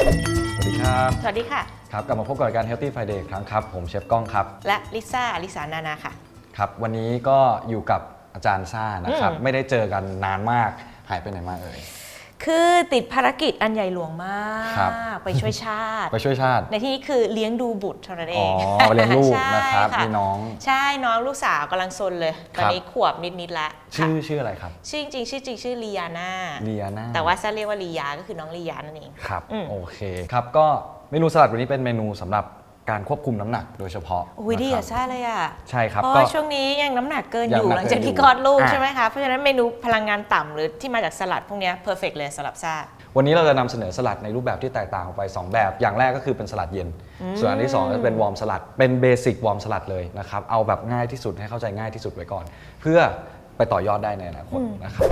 สวัสดีครับ สวัสดีค่ะ ครับ กลับมาพบกับรายการ Healthy Friday อีกครั้งครับ ผมเชฟก้องครับ และลิซ่าอลิสานานาค่ะ ครับ วันนี้ก็อยู่กับอาจารย์ซ่านะครับ อืม ไม่ได้เจอกันนานมาก หายไปไหนมาเอ่ย คือติดภารกิจอันใหญ่หลวงมาครับกไปช่วยชาติ ไปช่วยชาติ ในที่นี้คือเลี้ยงดูบุตรเท่านั้นเออ๋องเลี้ยงลูกใช่นะครับค่ะมีน้อง ใช่น้องลูกสาวกำลังซนเลยคตรัอบนนี้ขวบนิดๆแล้วชื่อค่ะชื่ออะไรครับ ชื่อจริงๆชื่อจริงชื่อลียาน่าเลียนาแต่ว่าซะเรียกว่าลียาก็คือน้องลียานั่นเองครับอืมโอเคครับก็เมนูสลัดวันนี้เป็นเมนูสำหรับ การควบคุมน้ำหนักโดยเฉพาะอุ้ยดีนะคอะรับซ่าเลยอะใช่ครับเพราะก็ ว่าช่วงนี้ยังน้ำหนักเกินอยู่ยังน้ำหนักหลังจากที่เกินอยู่คลอดลูกอะ ใช่ไหมคะ เพราะฉะนั้นเมนูพลังงานต่ำหรือที่มาจากสลัดพวกเนี้เพอร์เฟกเลยสำหรับซ่า วันนี้เราจะนำเสนอสลัดในรูปแบบที่แตกต่างออกไป 2 แบบ อย่างแรกก็คือเป็นสลัดเย็น ส่วนอันที่2ก็จะเป็นวอร์มสลัด เป็นเบสิกวอร์มสลัดเลยนะครับ เอาแบบง่ายที่สุดให้เข้าใจง่ายที่สุดไว้ก่อน เพื่อไปต่อยอดได้ในอนาคตนะครับ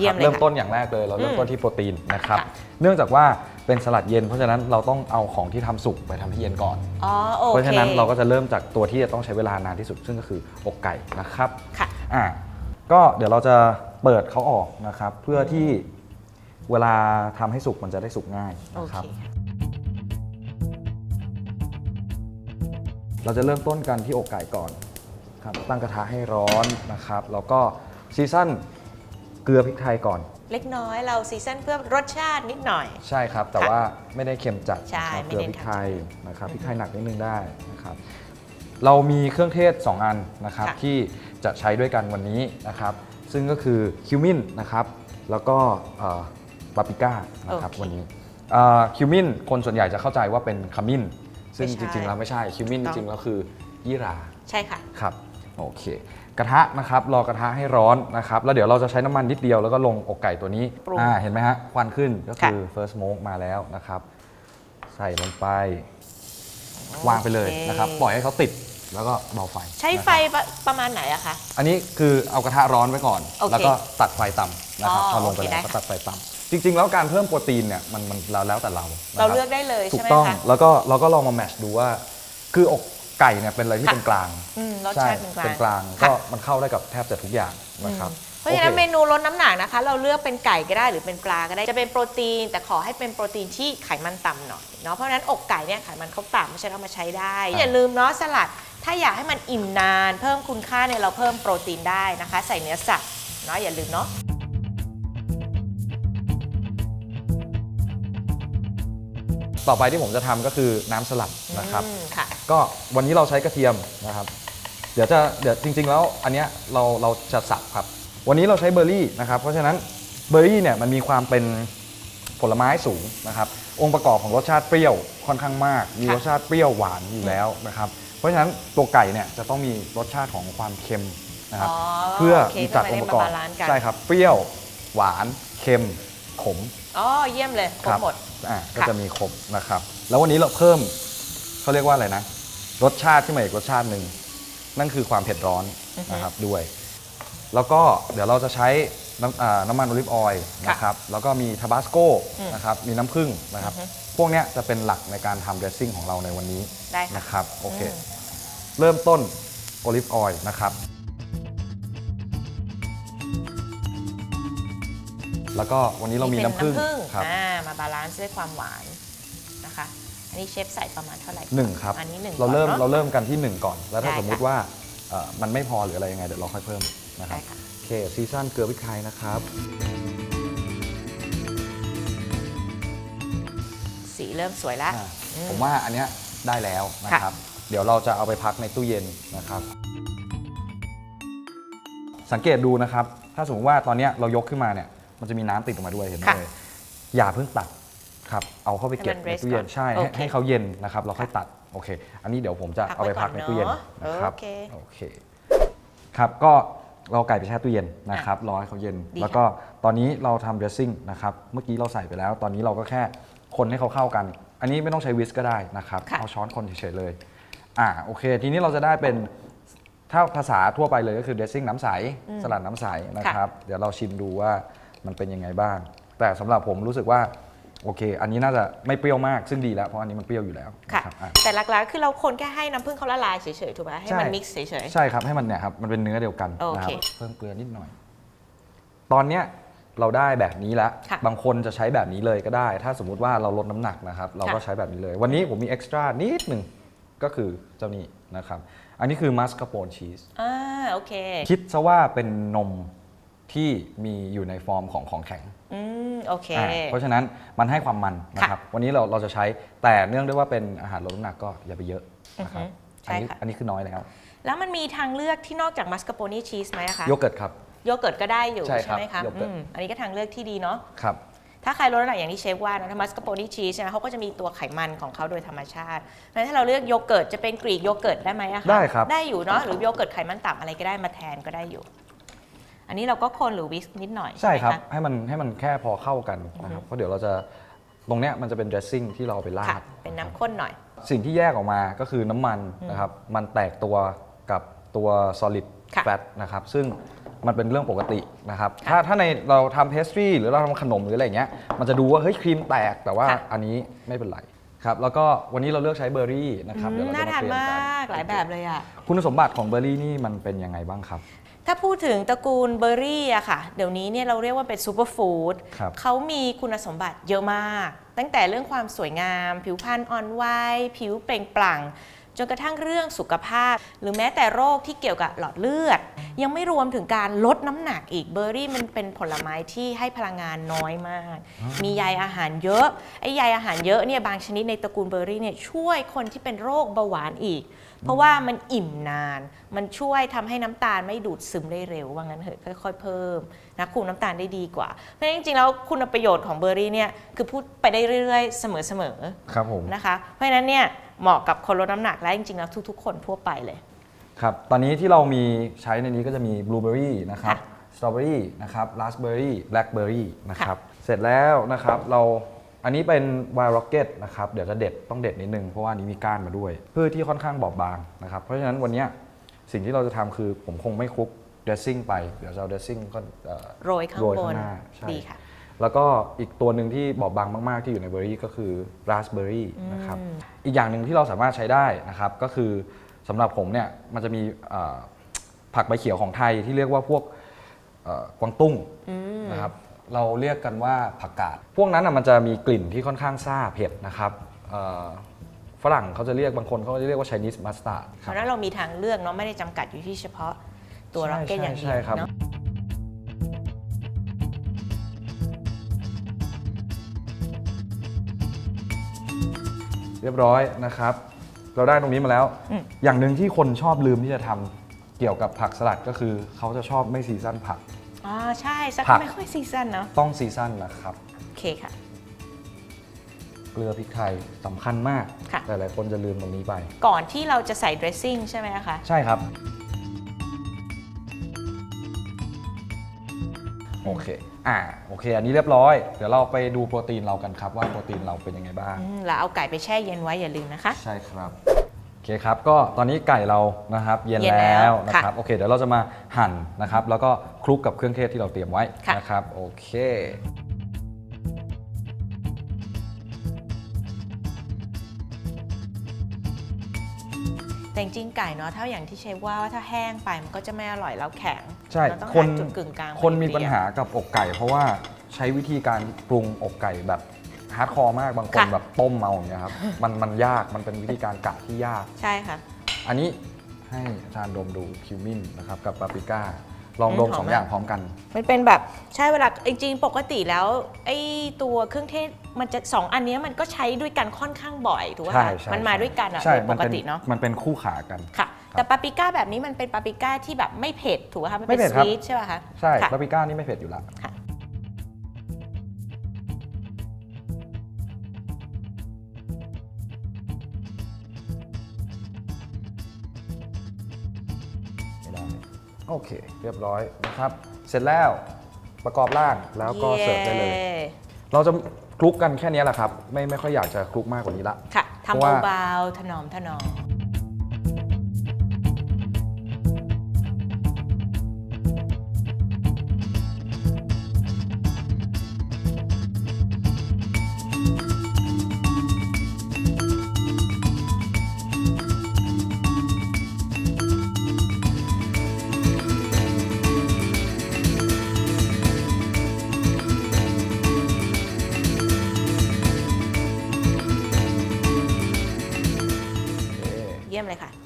นะเยี่คยรัมบเลยเริ่มค่ะต้นอย่างแรกเลย เราเริ่มต้นที่โปรตีนนะครับค่ะ เนื่องจากว่าเป็นสลัดเย็นเพราะฉะนั้นเราต้องเอาของที่ทำสุกไปทำให้เย็นก่อน อ๋อโอเพราะเคฉะนั้นเราก็จะเริ่มจากตัวที่จะต้องใช้เวลานานที่สุดซึ่งก็คืออกไก่นะครับ ค่ะ อ่าก็เดี๋ยวเราจะเปิดเขาออกนะครับ เพื่อที่เวลาทำให้สุกมันจะได้สุกง่ายโอนะคเครับ เราจะเริ่มต้นกันที่อกไก่ก่อนครับตั้งกระทะให้ร้อนนะครับ แล้วก็ซีซั่น เกลือพริกไทยก่อน เล็กน้อยเราซีซันเพื่อรสชาตินิดหน่อย ใช่ครับ แต่ค่ะว่าไม่ได้เค็มจัดใช่นะครับไม่เกลือได้ พริกไทยนะครับอืมพริกไทยหนักนิดนึงได้นะครับเรามีเครื่องเทศ 2 อันนะครับค่ะ ที่จะใช้ด้วยกันวันนี้นะครับซึ่งก็คือคิวมินนะครับแล้วก็ปาปริก้านะครับวันนี้คิวมินคนส่วนใหญ่จะเข้าใจว่าเป็นขมิ้นซึ่งจริงๆแล้วไม่ใช่คิวมินจริงๆแล้วคือยี่หร่าใช่ค่ะ ครับ โอเค กระทะนะครับรอกระทะให้ร้อนนะครับแล้วเดี๋ยวเราจะใช้น้ำมันนิดเดียวแล้วก็ลงอกไก่ตัวนี้ปรุงอ่าเห็นไหมฮะควันขึ้นก็คือค่ะ first smoke มาแล้วนะครับ ใส่ลงไป วางไปเลยนะครับ ปล่อยให้เขาติดแล้วก็เบาไฟใช้ไฟนะครับประประมาณไหนอะคะ อันนี้คือเอากระทะร้อนไว้ก่อน โอเคแล้วก็ตัดไฟต่ำนะครับอ๋อพอลงไปโอเคแล้วได้ก็ค่ะ ตัดไฟต่ำจริง ๆ แล้วการเพิ่มโปรตีนเนี่ยมันมันแล้วแล้วแต่เรานะคเราบ เลือกได้เลยถูใช่กไหมต้องคะ แล้วก็เราก็ลองมาแมทช์ดูว่า คืออก ไก่เนี่ยเป็นอะไรที่ค่ะเป็นกลางอืมรสใช่ชาติเป็นกลางเป็นกลางค่ะ ก็มันเข้าได้กับแทบจะทุกอย่างนะครับเพราะฉะนั้นโอค เมนูลดน้ำหนักนะคะ เราเลือกเป็นไก่ก็ได้หรือเป็นปลาก็ได้จะเป็นโปรตีน แต่ขอให้เป็นโปรตีนที่ไขมันต่ำหน่อยเนาะเพราะฉะนั้นอกไก่เนี่ยไขมันเขาต่ำเพราะฉะนั้นเอามาใช้ได้อย่าลืมเนาะสลัด ถ้าอยากให้มันอิ่มนาน เพิ่มคุณค่าเนี่ยเราเพิ่มโปรตีนได้นะคะ ใส่เนื้อสัตว์เนาะอย่าลืมเนาะ ต่อไปที่ผมจะทำก็คือน้ำสลัดนะครับ อืมค่ะ ก็วันนี้เราใช้กระเทียมนะครับ เดี๋ยวจะเดี๋ยวจริง ๆ แล้วอันเนี้ยเราเราจะสับครับ วันนี้เราใช้เบอร์รี่นะครับ เพราะฉะนั้นเบอร์รี่เนี่ยมันมีความเป็นผลไม้สูงนะครับ องค์ประกอบของรสชาติเปรี้ยวค่อนข้างมาก มีค่ะ รสชาติเปรี้ยวหวานอยู่แล้วนะครับ เพราะฉะนั้นตัวไก่เนี่ยจะต้องมีรสชาติของความเค็มนะครับอ๋อเพื่อโอเคมีจัดองค์ประกอบทำไมได้มาบาลานซ์กันใช่ครับ เปรี้ยวหวานเค็ม ขมอ๋อเยี่ยมเลยครบหมด อ่าก็ค่ะ จะมีครบนะครับ แล้ววันนี้เราเพิ่มเขาเรียกว่าอะไรนะ รสชาติที่มาอีกรสชาติหนึ่งนั่นคือความเผ็ดร้อนนะครับด้วย แล้วก็เดี๋ยวเราจะใช้น้ำอ่าน้ำมันโอลิฟออยล์นะครับ แล้วก็มีทาบาสโกนะครับ มีน้ำผึ้งนะครับ พวกเนี้ยจะเป็นหลักในการทำเดรสซิ่งของเราในวันนี้ได้ค่ะ นะครับ โอเคอืมเริ่มต้นโอลิฟออยล์นะครับ แล้วก็วันนี้เรามีน้ำผึ้งเป็ครับ อ่ามาบาลานซ์ด้วยความหวานนะคะ อันนี้เชฟใส่ประมาณเท่าไหร่หนึ่งครับ อันนี้หนึ่งเราเริ่มก่อนเราเนาะเริ่มกันที่หนึ่งก่อน แล้วถ้าได้สมมุติค่ะว่าเอ่อมันไม่พอหรืออะไรยังไงเดี๋ยวเราค่อยเพิ่มนะครับได้ค่ะ โอเคซีซั่นเกลือพริกไทยนะครับ สีเริ่มสวยแล้ว อ่าอืมผมว่าอันเนี้ยได้แล้วนะครับ เดี๋ยวเราจะเอาไปพักในตู้เย็นนะครับ สังเกตดูนะครับ ถ้าสมมติว่าตอนเนี้ยเรายกขึ้นมาเนี่ย มันจะมีน้ำติดออกมาด้วยเห็นไหมค่ะเลยอย่าเพิ่งตัดครับ เอาเข้าไปเก็บให้มันใน rest ตู้เย็นก่อนใช่โอให้เคให้เขาเย็นนะครับเราค่อยตัดโอเค อันนี้เดี๋ยวผมจะพักเอาไปไว้พักก่อนในตู้เย็นเนอะนะครับโอเคโอเคครับก็เราไก่ไปแช่ตู้เย็นนะครับรอให้เขาเย็น ดีแล้วก็ตอนนี้เราทำเดรสซิ่งนะครับเมื่อกี้เราใส่ไปแล้ว ตอนนี้เราก็แค่คนให้เขาเข้ากัน อันนี้ไม่ต้องใช้วิสก็ได้นะครับค่ะ เอาช้อนคนเฉยๆเลยอ่าโอเค ทีนี้เราจะได้เป็น ถ้าภาษาทั่วไปเลยก็คือ dressing น้ำใสอืมสลัดน้ำใสนะค่ะครับ เดี๋ยวเราชิมดูว่า มันเป็นยังไงบ้าง แต่สำหรับผมรู้สึกว่าโอเค อันนี้น่าจะไม่เปรี้ยวมากซึ่งดีแล้วเพราะอันนี้มันเปรี้ยวอยู่แล้วค่ะนะครับอะแต่หลักๆคือเราคนแค่ให้น้ำผึ้งเขาละลายเฉยๆถูกไหมให้มันใช่มิกซ์เฉยใช่ครับให้มันเนี่ยครับมันเป็นเนื้อเดียวกันโอนะเคครับเพิ่มเกลือนิดหน่อย ตอนเนี้ยเราได้แบบนี้แล้วค่ะบางคนจะใช้แบบนี้เลยก็ได้ ถ้าสมมุติว่าเราลดน้ำหนักนะครับ เราก็ค่ะใช้แบบนี้เลย วันนี้ผมมีเอ็กซ์ตร้านิดหนึ่งก็คือเจ้านี้นะครับ อันนี้คือมัสคาโปนชีสๆอ่าโอเค คิดซะว่าเป็นนม ที่มีอยู่ในฟอร์มของของแข็งอืมโอเค อ่าเพราะฉะนั้นมันให้ความมันนะครับ วันนี้เราเราจะใช้แต่เนื่องด้วยว่าเป็นอาหารลดน้ำหนักก็อย่าไปเยอะนะครับอือฮึใช่อันนี้ค่ะ อันนี้คือน้อยแล้ว แล้วมันมีทางเลือกที่นอกจากมัสคาโปนีชีสไหมอะคะโยเกิร์ตครับ โยเกิร์ตก็ได้อยู่ใช่ใช่ครับไหมคะโยเกิร์ต อืมอันนี้ก็ทางเลือกที่ดีเนาะครับ ถ้าใครลดน้ำหนักอย่างที่เชฟว่านะถ้ามัสคาโปนีชีสนะเขาก็จะมีตัวไขมันของเขาโดยธรรมชาติงั้นถ้าเราเลือกโยเกิร์ตจะเป็นกรีกโยเกิร์ตได้ไหมอะคะได้ครับ ได้อยู่เนาะหรือโยเกิร์ตไขมันต่ำอะไรก็ได้มาแทนก็ได้อยู่ อันนี้เราก็คนหรือวิสนิดหน่อยใช่ครับ ไหมะ ให้มันให้มันแค่พอเข้ากันนะครับเพราะเดี๋ยวเราจะตรงเนี้ยมันจะเป็น dressing ที่เราเอาไปราค่ะด เป็นน้ำข้นหน่อย สิ่งที่แยกออกมาก็คือน้ำมันนะครับ มันแตกตัวกับตัว solid ค่ะ fat นะครับ ซึ่งมันเป็นเรื่องปกตินะครับ ถ้าถ้าในเราทำ pastry หรือเราทำขนมหรืออะไรอย่างเงี้ย มันจะดูว่า เฮ้ยครีมแตก แต่ว่าค่ะ อันนี้ไม่เป็นไร ครับแล้วก็วันนี้เราเลือกใช้เบอร์รี่นะครับอืเดี๋ยวมเราน่าจะมาทานเปลี่ยนมากันกหลายแบบเลยอะคุณสมบัติของเบอร์รี่นี่มันเป็นยังไงบ้างครับ ถ้าพูดถึงตระกูลเบอร์รี่อะค่ะ เดี๋ยวนี้เนี่ยเราเรียกว่าเป็นซูเปอร์ฟู้ดครับ เขามีคุณสมบัติเยอะมาก ตั้งแต่เรื่องความสวยงาม ผิวพรรณอ่อนวัยผิวเปล่งปลั่ง จนกระทั่งเรื่องสุขภาพ หรือแม้แต่โรคที่เกี่ยวกับหลอดเลือด ยังไม่รวมถึงการลดน้ำหนักอีกเบอร์รี่มันเป็นผลไม้ที่ให้พลังงานน้อยมาก มีใยอาหารเยอะไอ้ใยอาหารเยอะเนี่ยบางชนิดในตระกูลเบอร์รี่เนี่ยช่วยคนที่เป็นโรคเบาหวานอีก เพราะว่ามันอิ่มนาน มันช่วยทำให้น้ำตาลไม่ดูดซึมได้เร็วว่างั้นเถอะค่อย ๆ เพิ่ม นะคุมน้ำตาลได้ดีกว่า เพราะฉะนั้นจริงๆแล้วคุณประโยชน์ของเบอร์รี่เนี่ยคือพูดไปได้เรื่อยๆ เสมอครับผมๆนะคะ เพราะฉะนั้นเนี่ยเหมาะกับคนลดน้ำหนักและจริงๆแล้วทุก ๆ คนทั่วไปเลยครับตอนนี้ที่เรามีใช้ในนี้ก็จะมีบลูเบอร์รี่นะครับค่ะสตรอเบอรี่นะครับราสเบอร์รี่แบล็คเบอร์รี่นะครับเสร็จแล้วนะครับเราอันนี้เป็นไวน์ร็อกเก็ตนะครับเดี๋ยวจะเด็ดต้องเด็ดนิดนึง เพราะว่าอันนี้มีก้านมาด้วยพืชที่ค่อนข้างบอบบางนะครับ เพราะฉะนั้นวันเนี้ยสิ่งที่เราจะทำคือผมคงไม่คลุก dressing ไป เดี๋ยวจะเอา dressing ก็เอ่อโรยข้างโรยบข้านงหน้าใช่ ดีค่ะ แล้วก็อีกตัวหนึ่งที่บอบบางมาก ๆ ที่อยู่ในเบอร์รี่ก็คือราสเบอร์รี่นะครับ อีกอย่างหนึ่งที่เราสามารถใช้ได้นะครับก็คือสำหรับผมเนี่ยมันจะมีเอ่อผักใบเขียวของไทยที่เรียกว่าพวกเอ่อกวางตุ้งนะครับเราเรียกกันว่าผักกาด พวกนั้นน่ะมันจะมีกลิ่นที่ค่อนข้างซ่าเผ็ดนะครับเอ่อฝรั่งเขาจะเรียกบางคนเขาจะเรียกว่า Chinese mustard เพราะฉะนั้นเรามีทางเลือกเนาะไม่ได้จำกัดอยู่ที่เฉพาะ ตัวร็อกเก็ตอย่างเดียวใช่ครับเนาะเรียบร้อยนะครับ เราได้ตรงนี้มาแล้วอืมอย่างหนึ่งที่คนชอบลืมที่จะทำเกี่ยวกับผักสลัดก็คือเขาจะชอบไม่ซีซันผักอ๋อใช่สักผักไม่ค่อยซีซันเนาะต้องซีซันนะครับ โอเคค่ะ เกลือพริกไทยสำคัญมากค่ะหลาย ๆ คนจะลืมตรงนี้ไป ก่อนที่เราจะใส่ dressing ใช่ไหมคะ ใช่ครับ โอเค อ่า โอเค อันนี้เรียบร้อย เดี๋ยวเราไปดูโปรตีนเรากันครับว่าโปรตีนเราเป็นยังไงบ้าง อืมแล้วเอาไก่ไปแช่เย็นไว้อย่าลืมนะคะ ใช่ครับ โอเคครับ ก็ตอนนี้ไก่เรานะครับ เย็นเย็นแล้แล้ววนะครับ ค่ะโอเค เดี๋ยวเราจะมาหั่นนะครับ แล้วก็คลุกกับเครื่องเทศที่เราเตรียมไว้ค่ะ นะครับ โอเค แต่จริงๆไก่เนาะถ้าอย่างที่เชฟว่าว่าถ้าแห้งไปมันก็จะไม่อร่อยแล้วแข็ง ใช่เราต้องคนหาจุดกึ่งกลางคนมีพอดีปัญหากับอกไก่ เพราะว่าใช้วิธีการปรุงอกไก่แบบฮาร์ดคอร์มากบางคนค่ะ แบบต้มเอาอย่างเงี้ยครับมันมันยากมันเป็นวิธีการกะที่ยาก ใช่ค่ะ อันนี้ให้อาจารย์ดมดูคิวมินนะครับกับปาปริก้าลองดมอืมหอมสองมาก อย่างพร้อมกัน มันเป็นแบบใช่เวลาจริงๆปกติแล้วไอ้ตัวเครื่องเทศมันจะสองอันเนี้ยมันก็ใช้ด้วยกันค่อนข้างบ่อยถูกไหมใช่คะใช่มันมาด้วยกันอะใช่โดยปมันกเป็นติเนาะมันเป็นคู่ขากัน ค่ะ แต่ปาปริก้าแบบนี้มันเป็นปาปริก้าที่แบบไม่เผ็ดถูกไหมคะมันไม่เป็นเผ็ดครับสวีทใช่ป่ะคะใช่ค่ะ ปาปริก้านี่ไม่เผ็ดอยู่แล้วค่ะ ไม่ได้โอเค เรียบร้อยนะครับ เสร็จแล้วประกอบร่างแล้วก็เสิร์ฟได้เลยย้เราจะคลุกกันแค่นี้แหละครับ ไม่ไม่ค่อยอยากจะคลุกมากกว่านี้ละ ค่ะเพทำราะว่า เบาๆถนอมถนอม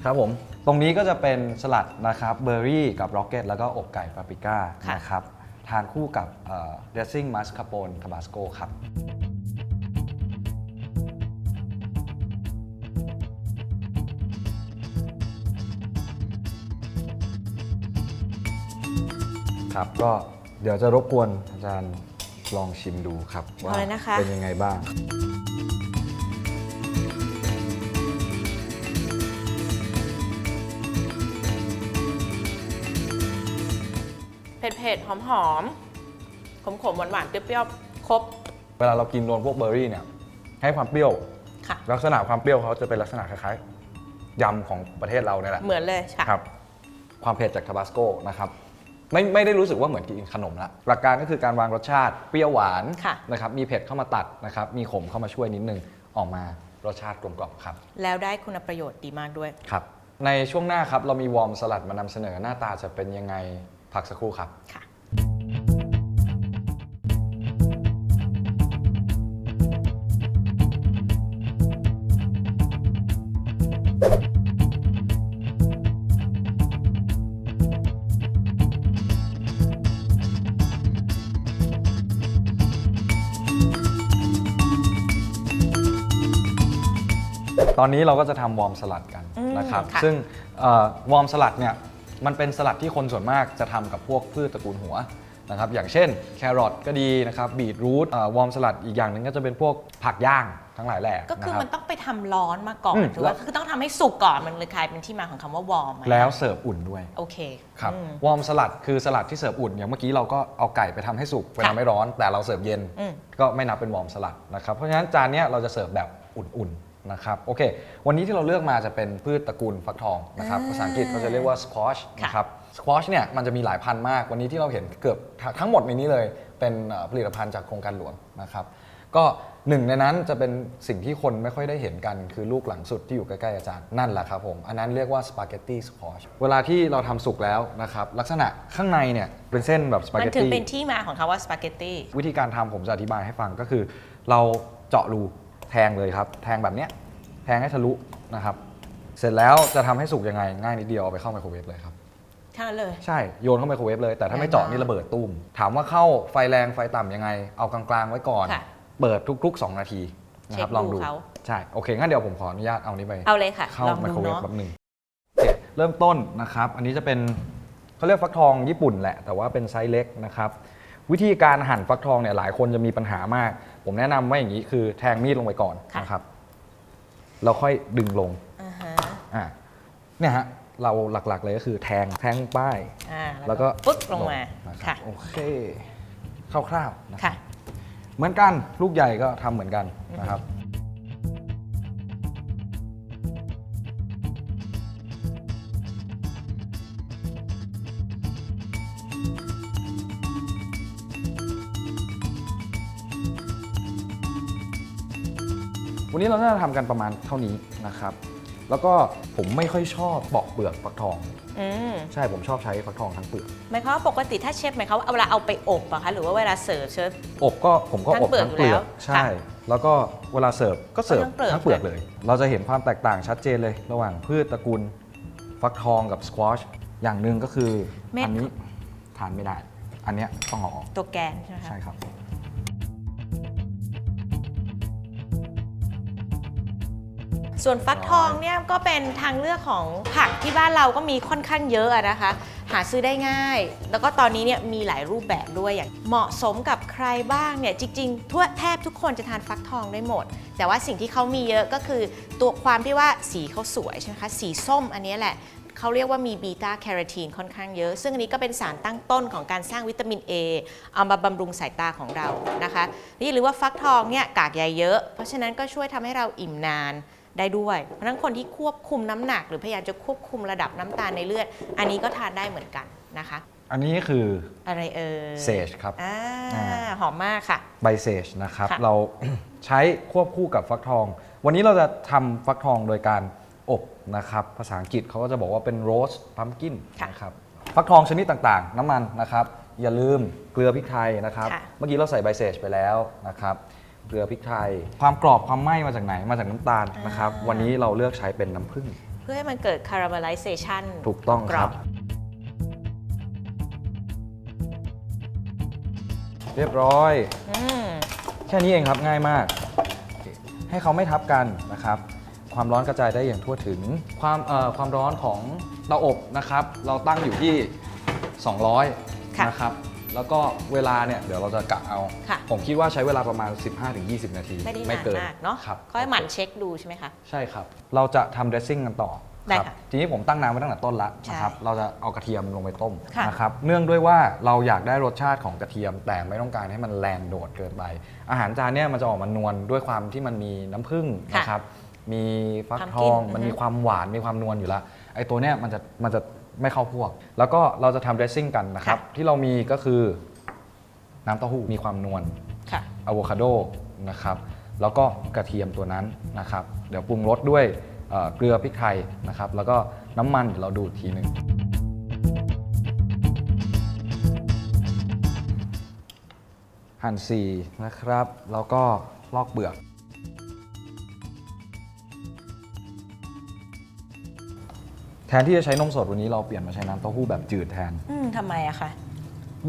ค่ะครับผม ตรงนี้ก็จะเป็นสลัดนะครับเบอร์รี่กับร็อกเก็ตแล้วก็อกไก่ปาปริก้าค่ะ นะครับ ทานคู่กับเดซซิ่งมัสคาโปนทาบาสโกครับ ครับก็เดี๋ยวจะรบกวนอาจารย์ลองชิมดูครับ ว่าเอาเลยนะคะ เป็นยังไงบ้าง เผ็ดๆ หอมๆ ขมๆ หวานๆ เปรี้ยวๆ ครบ เวลาเรากินโดนพวกเบอร์รี่เนี่ยให้ความเปรี้ยว ค่ะ ลักษณะความเปรี้ยวเขาจะเป็นลักษณะคล้ายๆยำของประเทศเราเนี่ยแหละเหมือนเลยค่ะ ครับ ความเผ็ดจากทาบาสโกนะครับไม่ไม่ได้รู้สึกว่าเหมือนกินขนมละหลักการก็คือการวางรสชาติเปรี้ยวหวานค่ะ นะครับมีเผ็ดเข้ามาตัดนะครับมีขมเข้ามาช่วยนิดนึงออกมารสชาติกลมกล่อมครับ แล้วได้คุณประโยชน์ดีมากด้วย ครับ ในช่วงหน้าครับ เรามีวอร์มสลัดมานำเสนอหน้าตาจะเป็นยังไง พักสักครู่ครับค่ะตอนนี้เราก็จะทำวอร์มสลัดกันอืมนะครับค่ะซึ่งเอ่อวอร์มสลัดเนี่ย มันเป็นสลัดที่คนส่วนมากจะทำกับพวกพืชตระกูลหัวนะครับอย่างเช่นแครอทก็ดีนะครับบีทรูทเอ่อวอร์มสลัดอีกอย่างหนึ่งก็จะเป็นพวกผักย่างทั้งหลายแหล่ก็คือนะรับมันต้องไปทำร้อนมาก่อนอืมถือว่าคือต้องทำให้สุกก่อนมันเลยกลายเป็นที่มาของคำว่าวอร์มอะแล้วเสิร์ฟอุ่นด้วยโอเคครับอืมวอร์มสลัดคือสลัดที่เสิร์ฟอุ่นอย่างเมื่อกี้เราก็เอาไก่ไปทำให้สุกเวลาไม่ร้อนแต่เราเสิร์ฟเย็นอืมก็ไม่นับเป็นวอร์มสลัดนะครับเพราะฉะนั้นจานเนี้ยเราจะเสิร์ฟแบบอุ่นๆ นะครับโอเค วันนี้ที่เราเลือกมาจะเป็นพืชตระกูลฟักทองนะครับภาษาอังกฤษเขาจะเรียกว่า squash ค่ะนะครับ squash เนี่ยมันจะมีหลายพันธุ์มากวันนี้ที่เราเห็นเกือบทั้งหมดในนี้เลย เป็นเอ่อผลิตภัณฑ์จากโครงการหลวงนะครับก็หนึ่งในนั้นจะเป็นสิ่งที่คนไม่ค่อยได้เห็นกันคือลูกหลังสุดที่อยู่ใกล้ๆอาจารย์นั่นแหละครับผมอันนั้นเรียกว่าสปาเกตตี้สควอชเวลาที่เราทำสุกแล้วนะครับลักษณะข้างในเนี่ยเป็นเส้นแบบสปามันเกตถึงตี้เป็นที่มาของคำว่าสปาเกตตี้วิธีการทำผมจะอธิบายให้ฟังก็คือ เราเจาะรูแทงเลยครับ แทงแบบเนี้ยแทงให้ทะลุนะครับ เสร็จแล้วจะทำให้สุกยังไงง่ายนิดเดียวเอาไปเข้าไมโครเวฟเลยครับ เท่านั้นเลย ใช่โยนเข้าไมโครเวฟเลยแต่ถ้าไม่ง่ายมากเจาะนี่ระเบิดตุ้ม ถามว่าเข้าไฟแรงไฟต่ำยังไง เอากลางๆไว้ก่อน ค่ะเปิดทุก ๆ 2 นาทีนะครับเช็คลองดูดูเขา ใช่โอเคงั้นเดี๋ยวผมขออนุญาตเอานี้ไป เอาเลยค่ะ เข้าลองไมดูโครเวฟเนาะ แป๊บหนึ่งโอเคเริ่มต้นนะครับ อันนี้จะเป็นเขาเรียกฟักทองญี่ปุ่นแหละ แต่ว่าเป็นไซส์เล็กนะครับ วิธีการหั่นฟักทองเนี่ยหลายคนจะมีปัญหามาก ผมแนะนำว่าอย่างนี้คือแทงมีดลงไปก่อนค่ะ นะครับแล้วค่อยดึงลงอ่าฮะอ่าอ่าเนี่ยฮะเราหลักๆเลยก็คือแทงแทงป้าย อ่าแล้วก็ปึ๊กลงมานะครับค่ะโอเคคร่าวๆนะค่ะ เหมือนกันลูกใหญ่ก็ทำเหมือนกันนะครับ วันนี้เราน่าจะทำกันประมาณเท่านี้นะครับ แล้วก็ผมไม่ค่อยชอบปอกเปลือกฟักทอง อืมใช่ผมชอบใช้ฟักทองทั้งเปลือกหมายความว่าปกติถ้าเชฟหมายความว่าเอาเวลาเอาไปอบอะคะหรือว่าเวลาเสิร์ฟเชฟ อบก็ผมก็ทั้งอบเปลือกทั้งเปลือยู่อกแล้วใช่ ค่ะแล้วก็เวลาเสิร์ฟก็เสิร์ฟทั้งเปลือกทั้งเปลือกเลย เราจะเห็นความแตกต่างชัดเจนเลย ระหว่างพืชตระกูลฟักทองกับสควอชอย่างหนึ่งก็คือเม็ดอันี้ทานไม่ได้ อันเนี้ยต้องเอาออกตัวแกนใช่ไหมคะใช่ครับ ส่วนฟักทองเนี่ยก็เป็นทางเลือกของผักที่บ้านเราก็มีค่อนข้างเยอะนะคะ หาซื้อได้ง่าย แล้วก็ตอนนี้เนี่ยมีหลายรูปแบบด้วยอย่างเหมาะสมกับใครบ้างเนี่ยจริงๆทั่วแทบทุกคนจะทานฟักทองได้หมด แต่ว่าสิ่งที่เขามีเยอะก็คือตัวความที่ว่าสีเขาสวยใช่ไหมคะสีส้มอันนี้แหละเขาเรียกว่ามีบีตาแคโรทีนค่อนข้างเยอะ ซึ่งอันนี้ก็เป็นสารตั้งต้นของการสร้างวิตามิน A เอามาบำรุงสายตาของเรานะคะ นี่หรือว่าฟักทองเนี่ยกากใยเยอะ เพราะฉะนั้นก็ช่วยทำให้เราอิ่มนาน ได้ด้วย เพราะฉะนั้นคนที่ควบคุมน้ำหนัก หรือพยายามจะควบคุมระดับน้ำตาลในเลือด อันนี้ก็ทานได้เหมือนกันนะคะ อันนี้คืออะไรเอ่ยเซจครับอ่าอ่าหอมมากค่ะ ใบเซจนะครับค่ะเราใช้ควบคู่กับฟักทอง วันนี้เราจะทำฟักทองโดยการอบนะครับ ภาษาอังกฤษเขาก็จะบอกว่าเป็นโรสพัมกินค่ะนะครับฟักทองชนิดต่างๆ น้ำมันนะครับ อย่าลืมเกลือพริกไทยนะครับค่ะเมื่อกี้เราใส่ใบเซจไปแล้วนะครับ เกลือพริกไทย ความกรอบความไหม้มาจากไหนมาจากน้ำตาลนะครับวันนี้เราเลือกใช้เป็นน้ำผึ้งเพื่อให้มันเกิด caramelization ถูกต้องกครรัอบบเรียบร้อย อืมแค่นี้เองครับง่ายมากโอเคให้เขาไม่ทับกันนะครับ ความร้อนกระจายได้อย่างทั่วถึง ความเอ่อความร้อนของเตาอบนะครับ เราตั้งอยู่ที่ 200ค่ะนะครับ แล้วก็เวลาเนี่ยเดี๋ยวเราจะกะเอา ค่ะ ผมคิดว่าใช้เวลาประมาณ 15-20 นาทีไม่ได้นานเกินมากเนาะครับค่อยหมั่นเช็คดูใช่ไหมคะ ใช่ครับ เราจะทำ dressing กันต่อได้ครับค่ะทีนี้ผมตั้งน้ำไว้ตั้งแต่ต้นละใช่นะครับเราจะเอากระเทียมลงไปต้มค่ะ นะครับเนื่องด้วยว่าเราอยากได้รสชาติของกระเทียม แต่ไม่ต้องการให้มันแรงโดดเกินไป อาหารจานเนี้ยมันจะออกมานวลด้วยความที่มันมีน้ำผึ้งนะครับมีฟักทอง Pumpkin มันมีอือฮึ ความหวานมีความนวลอยู่แล้วไอ้ตัวเนี้ยมันจะมันจะ ไม่เข้าพวก แล้วก็เราจะทำ dressing กันนะครับ ที่เรามีก็คือน้ำเต้าหู้มีความนวลค่ะอะโวคาโดนะครับแล้วก็กระเทียมตัวนั้นนะครับ เดี๋ยวปรุงรสด้วยเอ่อเกลือพริกไทยนะครับ แล้วก็น้ำมันเดี๋ยวเราดูอีกทีหนึ่งหั่นสี่นะครับ แล้วก็ลอกเปลือก นที่จะใช้นมสดวันนี้เราเปลี่ยนมาใช้น้ำเต้าหู้แบบจืดแทน อืมทำไมอะคะ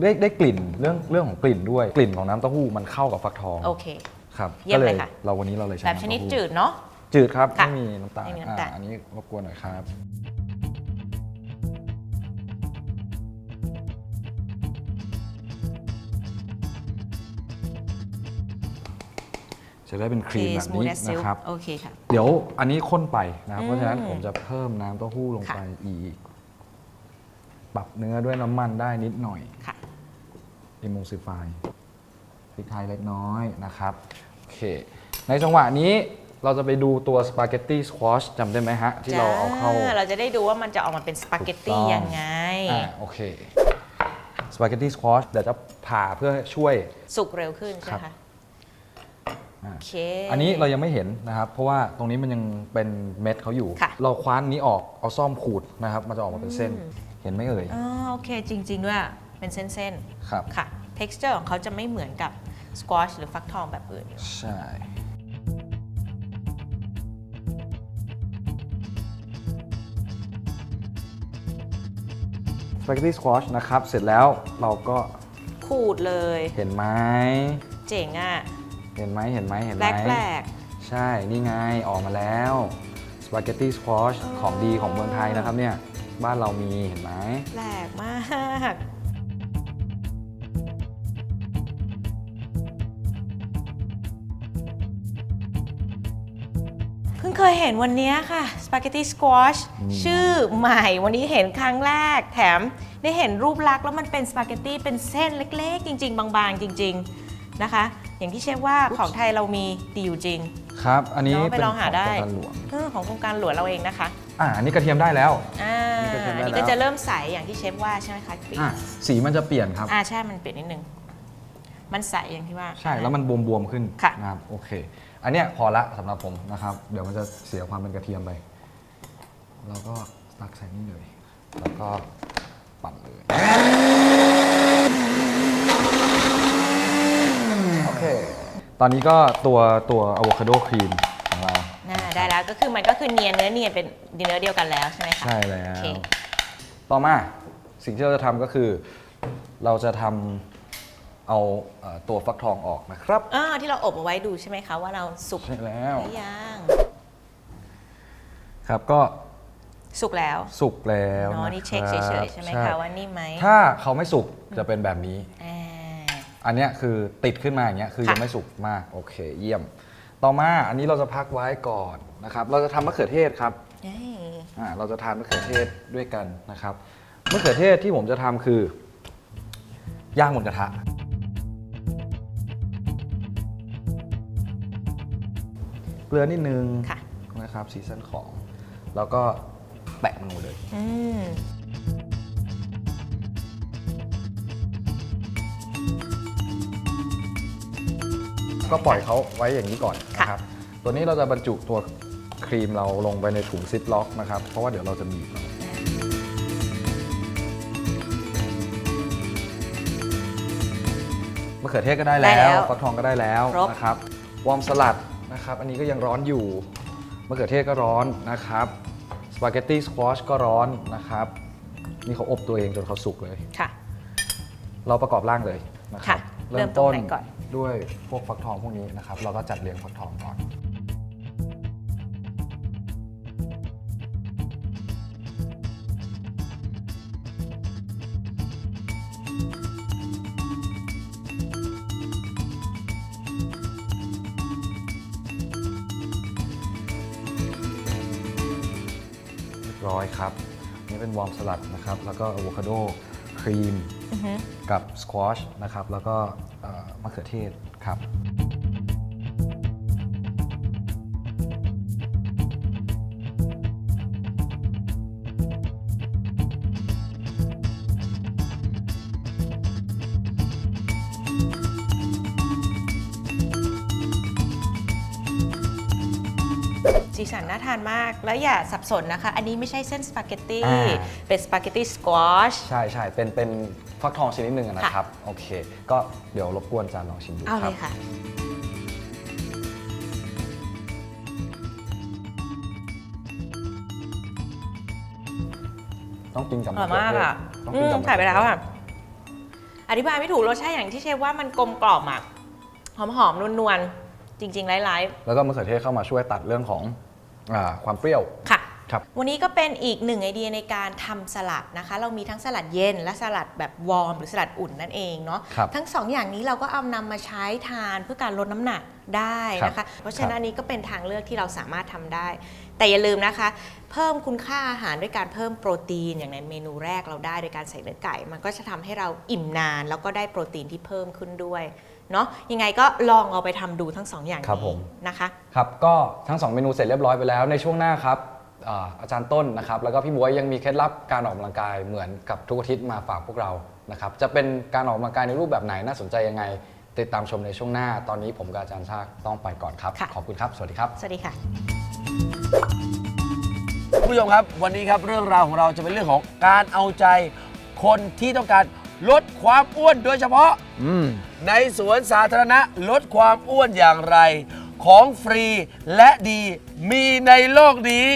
ได้ได้กลิ่นเรื่องเรื่องของกลิ่นด้วยกลิ่นของน้ำเต้าหู้มันเข้ากับฟักทองโอเค ครับเยี่ยมก็เลยค่ะ เราวันนี้เราเลยใช้แบบชนิดำเต้าหู้จืดเนาะ จืดครับค่ะไม่มีน้ำตาลไม่มีน้ำตาล อ่อันนี้รบกวนหน่อยครับ จะได้เป็นครีมแบบนี้ smooth as silk นะครับโอเคค่ะเดี๋ยวอันนี้ข้นไปนะครับอืมเพราะฉะนั้นผมจะเพิ่มน้ำเต้าหู้ลงไปค่ะอีก ปรับเนื้อด้วยน้ำมันได้นิดหน่อยค่ะ emulsify พริกไทยเล็กน้อยนะครับโอเคในจังหวะนี้เราจะไปดูตัวสปาเกตตี้สควอชจำได้ไหมฮะ ที่เราเอาเข้าจ้เราจะได้ดูว่ามันจะออกมาเป็นสปาเกตตี้ถูกต้องยังไงอ่าโอเคสปาเกตตี้สควอชเดี๋ยวจะผ่าเพื่อช่วยสุกเร็วขึ้นใช่ไหมครัคะบอ่า โอเค อันนี้เรายังไม่เห็นนะครับ เพราะว่าตรงนี้มันยังเป็นเม็ดเขาอยู่ ค่ะ เราคว้านนี้ออกเอาซ่อมขูดนะครับ มันจะออกมาเป็นเส้น เห็นไหมเอ่ย อ๋อโอเคจริง ๆ ด้วย เป็นเส้น ครับ ๆ ค่ะ texture ของเขาจะไม่เหมือนกับ squash หรือฟักทองแบบอื่น ใช่ สปาเกตตี้สควอชนะครับ เสร็จแล้วเราก็ขูดเลย เห็นไหม เจ๋งอะ เห็นไหมเห็นไหมเห็นไหแปมลกใช่นี่ไงออกมาแล้วสปาเกตตี้สควอชของดีของเมืองไทยนะครับเนี่ยบ้านเรามีเห็นไหม ๆแปลกมากเพิ่งเคยเห็นวันนี้ค่ะสปาเกตตี้สควอชชื่อใหม่วันนี้เห็นครั้งแรก แถมได้เห็นรูปลักษณ์แล้วมันเป็นสปาเกตตี้เป็นเส้นเล็กๆ จริง ๆ บางๆ จริง ๆ นะคะ อย่างที่เชฟว่าของไทยเรามีดีอยู่จริง ครับ อันนี้เนาะไปเป็นลองหาของได้โครงการหลวงเออของโครงการหลวงเราเองนะคะอ่าอันนี้กระเทียมได้แล้ว อ่านี่ก็เชฟได้อันนี้แล้วก็จะเริ่มใสอย่างที่เชฟว่าใช่ไหมคะพี่ปิ๊กอะสีมันจะเปลี่ยนครับ อ่าใช่มันเปลี่ยนนิดนึง มันใสอย่างที่ว่า ใช่แล้วมันบวมๆขึ้นค่ะ นะครับโอเค อันเนี้ยพอละสำหรับผมนะครับ เดี๋ยวมันจะเสียความเป็นกระเทียมไป แล้วก็ตักใส่นี่เลย แล้วก็ปั่นเลยโอ เค ตอนนี้ก็ตัวตัวอะโวคาโดครีมของเรา น่าได้แล้วก็คือมันก็คือเนียนเนื้อเนียนเป็นเนื้อเดียวกันแล้วใช่ไหมคะ ใช่แล้โอว เค ต่อมาสิ่งที่เราจะทำก็คือ เราจะทำเอาเอ่อตัวฟักทองออกนะครับ อ่าที่เราอบเอาไว้ดูใช่ไหมคะว่าเราสุกใช่แล้วหรือยังครับก็สุกแล้วสุกแล้วเนาะนะนี่เช็คคเฉรับยๆใช่ไหมใช่คะว่านิ่มไหมถ้าเขาไม่สุกจะเป็นแบบนี้ อ่า อันเนี้ยคือติดขึ้นมาอย่างเงี้ยคือค่ะยังไม่สุกมากโอเค เยี่ยม ต่อมาอันนี้เราจะพักไว้ก่อนนะครับ เราจะทำมะเขือเทศครับเอ้ยอ่าเราจะทานมะเขือเทศด้วยกันนะครับมะเขือเทศที่ผมจะทำคือย่างบนกระทะ เกลือนิดนึงค่ะ นะครับซีซันของ แล้วก็แปะมันลงเลย อืม ก็ปล่อยเขาไว้อย่างนี้ก่อนนะครับ ตัวนี้เราจะบรรจุตัวครีมเราลงไปในถุงซิปล็อกนะครับ เพราะว่าเดี๋ยวเราจะบีบมะเขือเทศก็ได้ได้แล้แล้ววฟักทองก็ได้แล้วครบ นะครับวอร์มสลัดนะครับ อันนี้ก็ยังร้อนอยู่มะเขือเทศก็ร้อนนะครับสสปาเกตตี้สควอชก็ร้อนนะครับนี่เขาอบตัวเองจนเขาสุกเลย ค่ะ เราประกอบร่างเลยนะครับค่ะเริ่มตรงไหนก่อน ด้วยพวกฟักทองพวกนี้นะครับ เราก็จัดเรียงฟักทองก่อน เรียบร้อยครับ นี่เป็นวอร์มสลัดนะครับ แล้วก็อะโวคาโด รีม อือฮึ กับสควอชนะครับ แล้วก็เอ่อมะเขือเทศครับ สีสันน่าทานมาก แล้วอย่าสับสนนะคะ อันนี้ไม่ใช่เส้นสปาเกตตี้อ่า เป็นสปาเกตตี้สควอช ใช่ใช่เป็นเป็นฟักทองชนิดหนึ่งอะนะค่ะครับ โอเค ก็เดี๋ยวรบกวนจานลองชิมดูเอาคเลรับ ยค่ะ ต้องกินกับอร่อยมากอะต้องอืกินมกับใส่ไปแล้วอะ อธิบายไม่ถูกรสชาติอย่างที่เชฟว่ามันกลมกล่อมอะ หอมๆนวลๆจริงๆไร้แล้วก็มะเขือเทศเข้ามาช่วยตัดเรื่องของ อาความเปรี้ยวๆค่ะ ครับ วันนี้ก็เป็นอีกหนึ่งไอเดียในการทำสลัดนะคะ เรามีทั้งสลัดเย็นและสลัดแบบวอร์มหรือสลัดอุ่นนั่นเองเนาะครับทั้งสองอย่างนี้เราก็เอานำมาใช้ทานเพื่อการลดน้ำหนักได้นะครัคะ บเพราะฉะนั้นอันนี้ก็เป็นทางเลือกที่เราสามารถทำได้ แต่อย่าลืมนะคะ เพิ่มคุณค่าอาหารด้วยการเพิ่มโปรตีนอย่างในเมนูแรกเราได้โดยการใส่เนื้อไก่ มันก็จะทำให้เราอิ่มนาน แล้วก็ได้โปรตีนที่เพิ่มขึ้นด้วย เนาะยังไงก็ลองเอาไปทำดูทั้งสองอย่างครับผนี้ม นะคะ ครับก็ทั้ง 2 เมนูเสร็จเรียบร้อยไปแล้วในช่วงหน้าครับอ่าอาจารย์ต้นนะครับ แล้วก็พี่บวยยังมีเคล็ดลับการออกกำลังกายเหมือนกับทุกอาทิตย์มาฝากพวกเรานะครับจะเป็นการออกกำลังกายในรูปแบบไหนน่าสนใจยังไง ติดตามชมในช่วงหน้า ตอนนี้ผมกับอาจารย์ชาติต้องไปก่อนครับ ค่ะ ขอบคุณครับ สวัสดีครับ สวัสดีค่ะ คุณผู้ชมครับ วันนี้ครับเรื่องราวของเราจะเป็นเรื่องของการเอาใจคนที่ต้องการ ลดความอ้วนโดยเฉพาะ อืม ในสวนสาธารณะลดความอ้วนอย่างไร ของฟรีและดีมีในโลกนี้